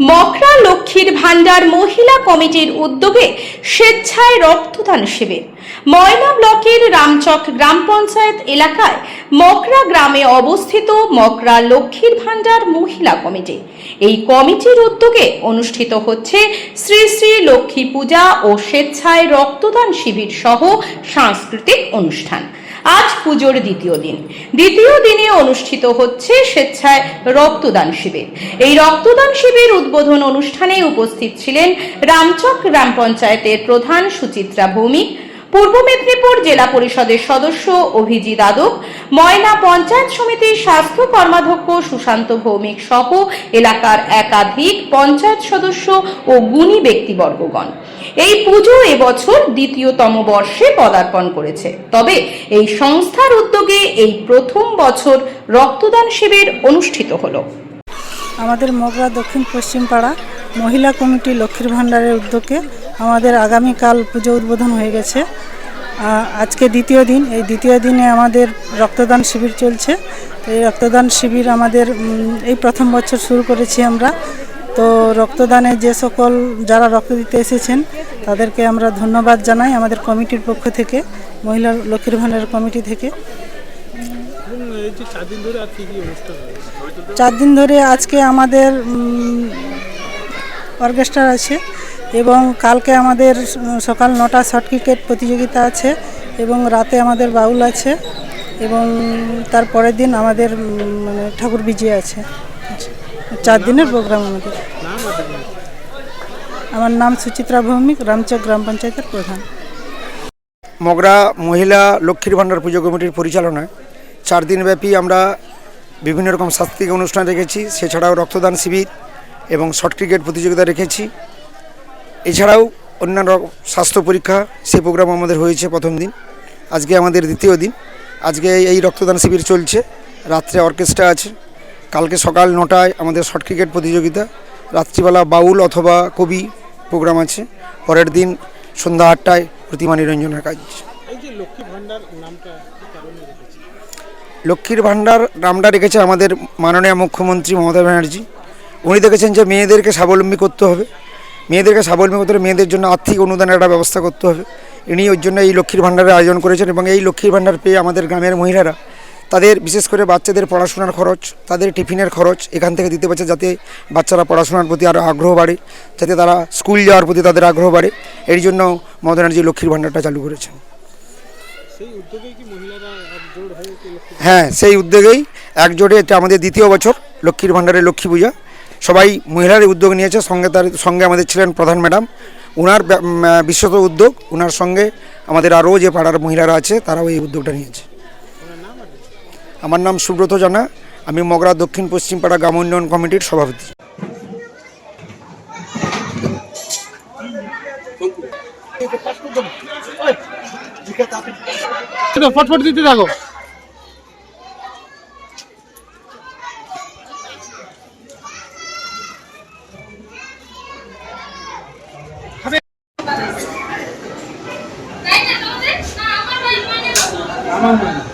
মকরা লক্ষ্মীর ভাণ্ডার মহিলা কমিটির উদ্যোগে স্বেচ্ছায় রক্তদান শিবির। ময়না ব্লকের রামচক গ্রাম পঞ্চায়েত এলাকায় মকরা গ্রামে অবস্থিত মকরা লক্ষ্মীর ভাণ্ডার মহিলা কমিটি। এই কমিটির উদ্যোগে অনুষ্ঠিত হচ্ছে শ্রী শ্রী লক্ষ্মী পূজা ও স্বেচ্ছায় রক্তদান শিবির সহ সাংস্কৃতিক অনুষ্ঠান। আজ পুজোর দ্বিতীয় দিন। দ্বিতীয় দিনে অনুষ্ঠিত হচ্ছে স্বেচ্ছায় রক্তদান শিবির। এই রক্তদান শিবির উদ্বোধন অনুষ্ঠানে উপস্থিত ছিলেন রামচক গ্রাম পঞ্চায়েতের প্রধান সুচিত্রা ভৌমিক, পূর্ব মেদিনীপুর জেলা পরিষদের সদস্য অভিজিৎ আদক, ময়না পঞ্চায়েত সমিতির স্বাস্থ্য কর্মাধ্যক্ষ সুশান্ত ভৌমিক সহ এলাকার একাধিক পঞ্চায়েত সদস্য ও গুণী ব্যক্তিবর্গগণ। এই পুজো এবছর দ্বিতীয়তম বর্ষে পদার্পণ করেছে। তবে এই সংস্থার উদ্যোগে এই প্রথম বছর রক্তদান শিবির অনুষ্ঠিত হলো। আমাদের মগরা দক্ষিণ পশ্চিম পাড়া মহিলা কমিটি লক্ষ্মীর ভাণ্ডারের উদ্যোগে আমাদের আগামীকাল পুজো উদ্বোধন হয়ে গেছে। আজকে দ্বিতীয় দিন। এই দ্বিতীয় দিনে আমাদের রক্তদান শিবির চলছে। এই রক্তদান শিবির আমাদের এই প্রথম বছর শুরু করেছি আমরা। তো রক্তদানে যে সকল যারা রক্ত দিতে এসেছেন, তাদেরকে আমরা ধন্যবাদ জানাই আমাদের কমিটির পক্ষ থেকে, মহিলা লক্ষ্মীর ভাণ্ডার কমিটি থেকে। চার দিন ধরে আজকে আমাদের অর্কেস্ট্রা আছে এবং কালকে আমাদের সকাল নটা শর্ট ক্রিকেট প্রতিযোগিতা আছে এবং রাতে আমাদের বাউল আছে এবং তার পরের দিন আমাদের মানে ঠাকুর বিজয় আছে। চার দিনের প্রোগ্রাম আমাদের। আমার নাম সুচিত্রা ভৌমিক, রামচক গ্রাম পঞ্চায়েতের প্রধান। মগরা মহিলা লক্ষ্মীর ভাণ্ডার পুজো কমিটির পরিচালনায় চার দিনব্যাপী আমরা বিভিন্ন রকম সাংস্কৃতিক অনুষ্ঠান রেখেছি, সেছাড়াও রক্তদান শিবির এবং শর্ট ক্রিকেট প্রতিযোগিতা রেখেছি। এছাড়াও অন্যান্য স্বাস্থ্য পরীক্ষা সেই প্রোগ্রাম আমাদের হয়েছে প্রথম দিন। আজকে আমাদের দ্বিতীয় দিন। আজকে এই রক্তদান শিবির চলছে। রাত্রে অর্কেস্ট্রা আছে। কালকে সকাল নটায় আমাদের শর্ট ক্রিকেট প্রতিযোগিতা রাত্রিবেলা বাউল অথবা কবি প্রোগ্রাম আছে। পরের দিন সন্ধ্যা আটটায় প্রতিমা নিরঞ্জনের কাজ। লক্ষ্মীর ভাণ্ডার নামটা রেখেছে আমাদের মাননীয় মুখ্যমন্ত্রী মমতা ব্যানার্জি। উনি দেখেছেন যে মেয়েদেরকে স্বাবলম্বী করতে হবে। মেয়েদেরকে স্বাবলম্বী করতে হলে মেয়েদের জন্য আর্থিক অনুদানের একটা ব্যবস্থা করতে হবে। ইনি ওর জন্য এই লক্ষ্মীর ভাণ্ডারের আয়োজন করেছেন এবং এই লক্ষ্মীর ভাণ্ডার পেয়ে আমাদের গ্রামের মহিলারা তাদের বিশেষ করে বাচ্চাদের পড়াশোনার খরচ তাদের টিফিনের খরচ এখান থেকে দিতে পারছে যাতে বাচ্চারা পড়াশোনার প্রতি আরও আগ্রহ বাড়ে যাতে তারা স্কুল যাওয়ার প্রতি তাদের আগ্রহ বাড়ে। এর জন্য মমতা ব্যানার্জি লক্ষ্মীর ভাণ্ডারটা চালু করেছেন। হয়ে সেই উদ্যোগেই একজোটে এটা আমাদের দ্বিতীয় বছর লক্ষ্মীর ভাণ্ডারের লক্ষ্মী পূজা। সবাই মহিলার উদ্যোগ নিয়েছে সঙ্গে তার সঙ্গে আমাদের ছিলেন প্রধান ম্যাডাম। ওনার বিশ্বত উদ্যোগ ওনার সঙ্গে আমাদের আরও যে পাড়ার মহিলারা আছে তারাও এই উদ্যোগটা নিয়েছে। আমার নাম সুব্রত জানা আমি মগরা দক্ষিণ পশ্চিম পাড়া গ্রাম উন্নয়ন কমিটির সভাপতি। ফটফট দিতে থাকো। তাই না তোমাদের না আমার